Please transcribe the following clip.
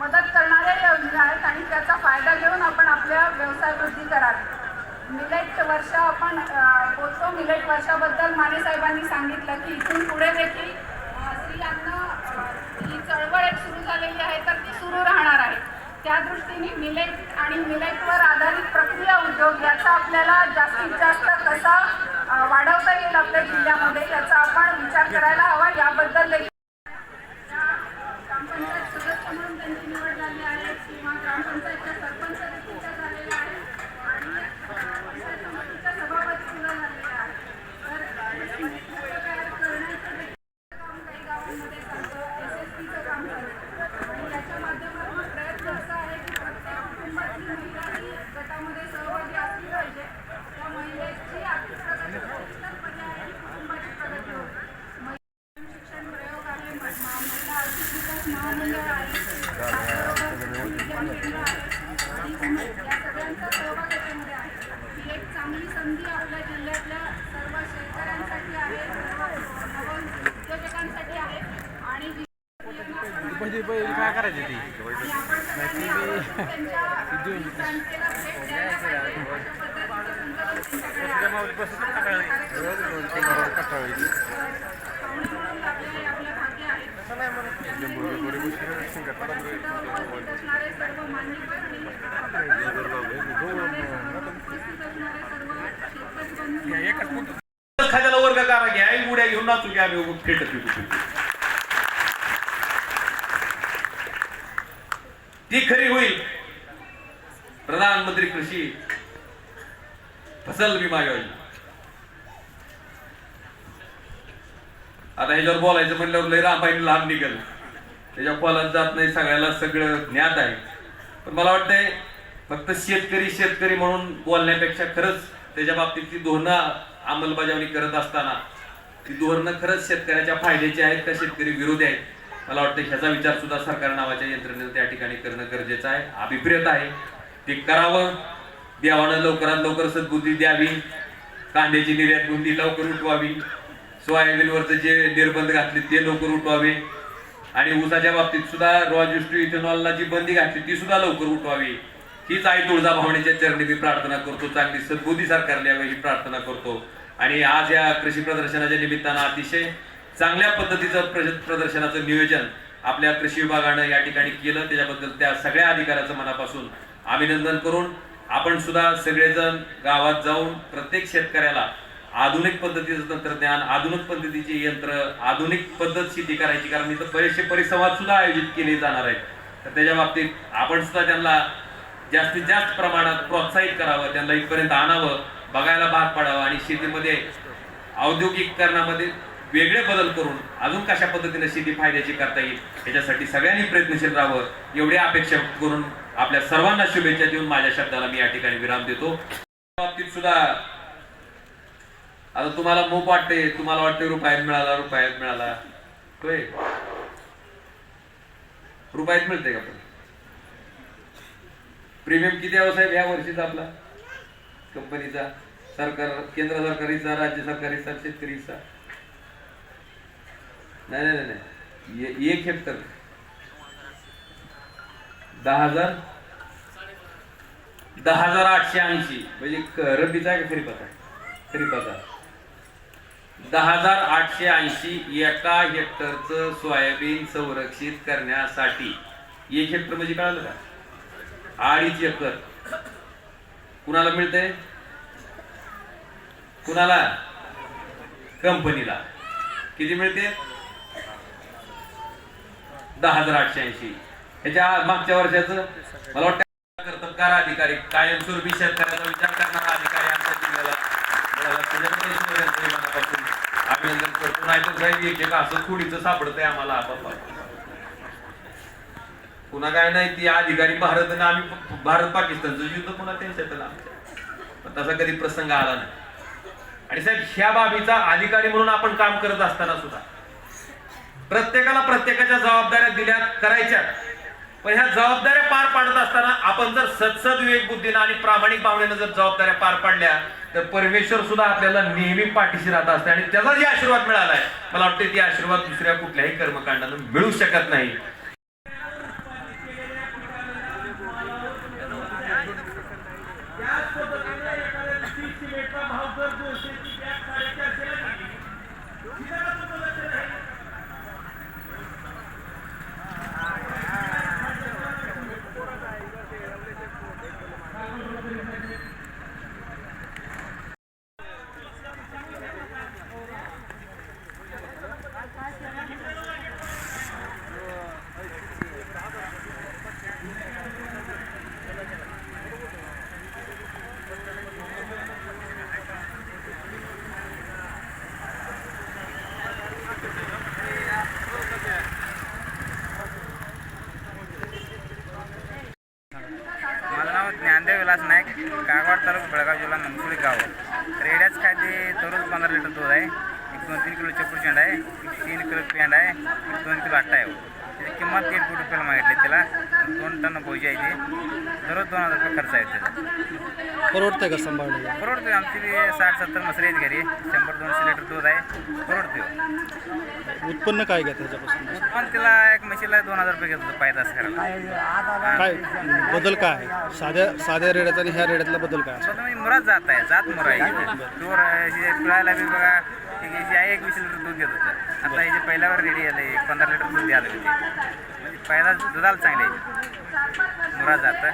मदत करणाऱ्या योजना आहेत आणि त्याचा फायदा घेऊन आपण आपल्या व्यवसाय वृद्धी करावी मिलेट वर्ष आपण बोलतो मिलेट वर्षाबद्दल माने साहेबांनी सांगितलं की इथून पुढे देखील स्त्रियांना ही चळवळ एक सुरू झालेली आहे तर ती सुरू राहणार आहे. त्या दृष्टीने मिलेट आणि मिलेटवर आधारित प्रक्रिया उद्योग याचा आपल्याला जास्तीत जास्त कसा वाढवता येईल आपल्या जिल्ह्यामध्ये याचा आपण विचार करायला हवा. याबद्दल देखील त्या ग्रामपंचायत सदस्य म्हणून त्यांची निवड झाली आहे किंवा ग्रामपंचायतच्या सरपंच देखील त्या झालेल्या आहेत आणि पंचायत समितीच्या सभापती सुद्धा झालेल्या आहेत तर हे नेतृत्व तयार करण्याचं देखील काम काही गावांमध्ये चालतं एस एस पीचं काम चालतं आणि याच्या माध्यमातून प्रयत्न असा आहे की प्रत्येक कुटुंबातली महिला ही सहभागी असली पाहिजे. त्या महिलेची आर्थिक प्रगती इतर पर्याय पर्यायाने कुटुंबाची प्रगती होते. महिला शिक्षण प्रयोग आहे महिला आर्थिक विकास महामंडळ आहे. त्याचबरोबर विज्ञान केंद्र आहे आणि उमेद या सगळ्यांचा सहभाग याच्यामध्ये आहे ही एक चांगली संधी आपल्या जिल्ह्यातल्या सर्व शेतकऱ्यांसाठी आहे सर्व नव उद्योजकांसाठी आहे आणि जी- म्हणजे बैल काय करायची ती आणि आपण सगळ्यांनी आवर्जून त्यांच्या संस्थेला भेट द्यायला पाहिजे. अशा पद्धतीचं संचालन त्यांच्याकडे आहे. पाहुणे म्हणून आपले आपल्या भाग्य आहेत. उपस्थित असणारे सर्व मान्यवर म्हणजे आणि उपस्थित काय करायची ती? बंधू खाद्याला वर्ग करा घ्या आई उड्या घेऊन नाचू घ्या आम्ही फिल्ड ती खरी होईल. प्रधानमंत्री कृषी. फसल विमा योजना. आता ह्याच्यावर बोलायचं म्हणल्यावर लय रामायण लांब निघेल. त्याच्या खोलात जात नाही सगळ्याला सगळं ज्ञात आहे. पण मला वाटतंय फक्त शेतकरी शेतकरी म्हणून बोलण्यापेक्षा खरंच त्याच्या बाबतीत ती धोरणं अंमलबजावणी करत असताना ती धोरणं खरंच शेतकऱ्याच्या फायद्याची आहेत का शेतकरी विरोधी आहेत? मला वाटतं ह्याचा विचार सुद्धा सरकार नावाच्या यंत्रणेने ठिकाणी करणं गरजेचं आहे. अभिप्रेत आहे. ते करावं. देवानं लवकरात लवकर सद्बुद्धी द्यावी. कांद्याची निर्यात बुंदी लवकर उठवावी. सोयाबीनवरचं जे निर्बंध घातले ते लवकर उठवावे. आणि ऊसाच्या बाबतीत सुद्धा रॉजिस्ट्रो इथेनॉलला जी बंदी घातली ती सुद्धा लवकर उठवावी. हीच आई तुळजा भावनेच्या चरणी मी प्रार्थना करतो. चांगली सद्बुद्धी सरकारला यावी ही प्रार्थना करतो. आणि आज या कृषी प्रदर्शनाच्या निमित्तानं अतिशय चांगल्या पद्धतीचं प्रदर्शनाचं नियोजन आपल्या कृषी विभागानं या ठिकाणी केलं. त्याच्याबद्दल त्या सगळ्या अधिकाऱ्याचं मनापासून अभिनंदन करून आपण सुद्धा सगळेजण गावात जाऊन प्रत्येक शेतकऱ्याला आधुनिक पद्धतीचं तंत्रज्ञान आधुनिक पद्धतीची यंत्र आधुनिक पद्धत शेती करायची. कारण इथं बरेचसे परिसंवाद सुद्धा आयोजित केले जाणार आहेत. तर त्याच्या बाबतीत आपण सुद्धा त्यांना जास्तीत जास्त प्रमाणात प्रोत्साहित करावं त्यांना इथपर्यंत आणावं बघायला भाग पाडावं आणि शेतीमध्ये औद्योगिकरणामध्ये वेगळे बदल करून अजून कशा पद्धतीने शेती फायद्याची करता येईल याच्यासाठी सगळ्यांनी प्रयत्नशील राहावं एवढी अपेक्षा करून आपल्या सर्वांना शुभेच्छा देऊन माझ्या शब्दाला मी या ठिकाणी विराम देतो. बाबतीत सुद्धा आता तुम्हाला मोप वाटते तुम्हाला वाटते रुपयात मिळाला रुपयात मिळाला. होय? रुपयात मिळते का पण? प्रीमियम किती आहे हो साहेब या वर्षीचा आपला? कंपनीचा सरकार केंद्र सरकारीचा राज्य सरकारीचा शेतकरीचा? नाही नाही नाही, नाही. एक हेक्टर. दहा हजार? दहा हजार आठशे ऐंशी. म्हणजे रबीचा आहे का खरीपाचा? खरीपाचा. दहा हजार आठशे ऐंशी एका हेक्टरचं सोयाबीन संरक्षित करण्यासाठी. एक हेक्टर म्हणजे कळालं का? अडीच एकर. कुणाला मिळतंय? कुणाला? कंपनीला. किती मिळते? दहा हजार आठशे ऐंशी. ह्याच्या मागच्या वर्षाचं मला वाटतं कर्तबगार अधिकारी कायमस्वरूपी शेतकऱ्याचा विचार करणारा अधिकारी आमच्या जिल्ह्याला मनापासून अभिनंदन करतो. नाही तर साहेब एक एक असं खोडीचं सापडतंय आम्हाला आपापा पुन्हा काय नाही ती अधिकारी भारत आणि आम्ही भारत पाकिस्तानचं युद्ध पुन्हा त्यांच्यात आमच्या पण तसा कधी प्रसंग आला नाही. आणि साहेब ह्या बाबीचा अधिकारी म्हणून आपण काम करत असताना सुद्धा प्रत्येकाला प्रत्येकाच्या जबाबदाऱ्या दिल्या करायच्या. पण ह्या जबाबदाऱ्या पार पाडत असताना आपण जर सत्सद विवेक बुद्धीनं आणि प्रामाणिक भावनेनं जर जबाबदाऱ्या पार पाडल्या तर परमेश्वर सुद्धा आपल्याला नेहमी पाठीशी राहत असते आणि त्याचा जे आशीर्वाद मिळालाय. मला वाटते ती आशीर्वाद दुसऱ्या कुठल्याही कर्मकांडानं मिळू शकत नाही. ज्ञानदेव विलास नाईक कागवाड तालुका बेळगाव जिल्हा मनसुळी गाव रेड्याच काय ते दररोज पंधरा लिटर दूध आहे एक दोन तीन किलो चपूर शेंड आहे एक तीन किलो पेंड आहे एक दोन किलो आट्टा आहे. किंमत दीड कोटी रुपयाला मागितली त्याला दोन टन भोजी आहे ती. दररोज दोन हजार रुपये खर्च आहे त्याचा परवडतंय का सांभाळणं? परवडते आमची बी साठ सत्तर मसरी आहेत घरी. शंभर दोनशे लिटर दूध आहे. परवडते उत्पन्न काय घ्या त्याच्यापासून? पण तिला एक म्हशीला दोन हजार रुपये घेत होतो पायदास करायला. काय बदल काय साध्या साध्या रेड्याचा आणि ह्या रेड्यातला बदल काय? स्वतः मुरात जात आहे. जात मुरा आहे. पिळायला बी बघा. एक हिची आहे एक वीस लिटर दूध देत होतं. आता हिचे पहिल्यावर रेडी आलं एक पंधरा लिटर दूध द्यायला होते म्हणजे पहिला दुधाला चांगले आहे. मुरात जातं.